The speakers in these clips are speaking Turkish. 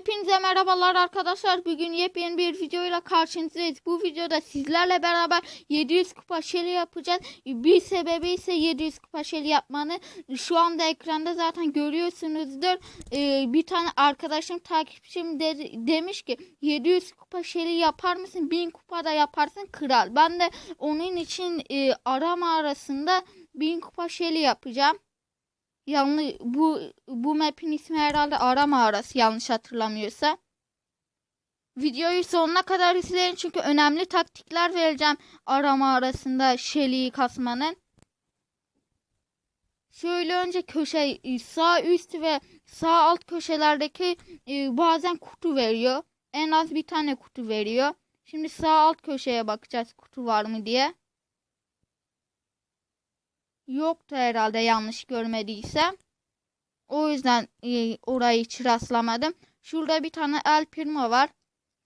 Hepinize merhabalar arkadaşlar. Bugün yepyeni bir videoyla karşınızdayız. Bu videoda sizlerle beraber 700 kupa şeli yapacağız. Bir sebebi ise 700 kupa şeli yapmanı. Şu anda ekranda zaten görüyorsunuzdur. Ee, bir tane arkadaşım takipçim de- demiş ki 700 kupa şeli yapar mısın? 1000 kupa da yaparsın kral. Ben de onun için e, arama arasında 1000 kupa şeli yapacağım. Yanlış bu bu map'in ismi herhalde ara mağarası yanlış hatırlamıyorsa. Videoyu sonuna kadar izleyin çünkü önemli taktikler vereceğim ara mağarasında Shelly'yi kasmanın. Şöyle önce köşe sağ üst ve sağ alt köşelerdeki e, bazen kutu veriyor. En az bir tane kutu veriyor. Şimdi sağ alt köşeye bakacağız kutu var mı diye. Yoktu herhalde yanlış görmediysem. O yüzden e, orayı hiç rastlamadım. Şurada bir tane El Primo var.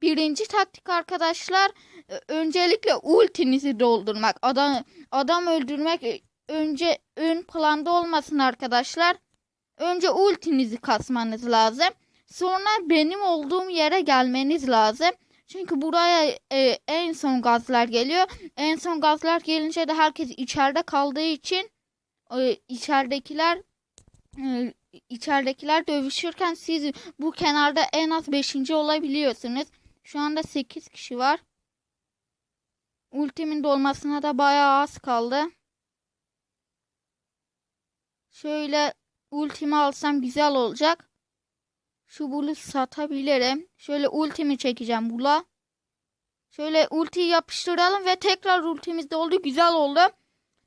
Birinci taktik arkadaşlar e, öncelikle ultinizi doldurmak. Adam adam öldürmek e, önce ön planda olmasın arkadaşlar. Önce ultinizi kasmanız lazım. Sonra benim olduğum yere gelmeniz lazım. Çünkü buraya e, en son gazlar geliyor. En son gazlar gelince de herkes içeride kaldığı için e, içeridekiler içeridekiler dövüşürken siz bu kenarda en az 5. olabiliyorsunuz. Şu anda 8 kişi var. Ultimin dolmasına da bayağı az kaldı. Şöyle ultimi alsam güzel olacak. Şu bulu satabilirim. Şöyle ultimi çekeceğim bula. Şöyle ultiyi yapıştıralım ve tekrar ultimiz de oldu. Güzel oldu.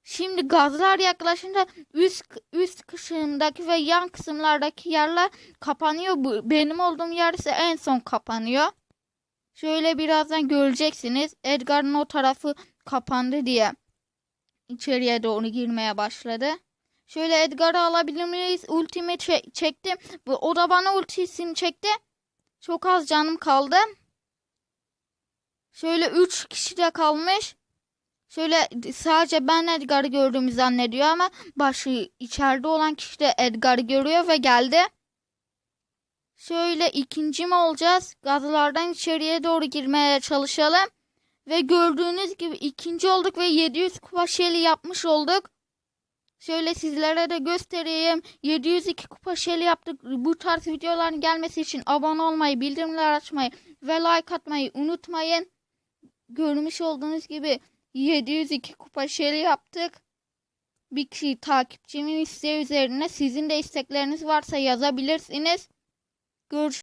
Şimdi gazlar yaklaşınca üst üst kısımdaki ve yan kısımlardaki yerler kapanıyor. Benim olduğum yer ise en son kapanıyor. Şöyle birazdan göreceksiniz. Edgar'ın o tarafı kapandı diye içeriye doğru girmeye başladı. Şöyle Edgar'ı alabilir miyiz? Ultimi çe- çektim. Bu o da bana ultisini çekti. Çok az canım kaldı. Şöyle 3 kişi de kalmış. Şöyle sadece ben Edgar'ı gördüğümü zannediyor ama başı içeride olan kişi de Edgar'ı görüyor ve geldi. Şöyle ikinci mi olacağız? Gazlardan içeriye doğru girmeye çalışalım. Ve gördüğünüz gibi ikinci olduk ve 700 kupa şeli yapmış olduk. Şöyle sizlere de göstereyim. 702 kupa şeli yaptık. Bu tarz videoların gelmesi için abone olmayı, bildirimler açmayı ve like atmayı unutmayın. Görmüş olduğunuz gibi 702 kupa şeri yaptık. Bir kişi takipçimin isteği üzerine sizin de istekleriniz varsa yazabilirsiniz. Görüş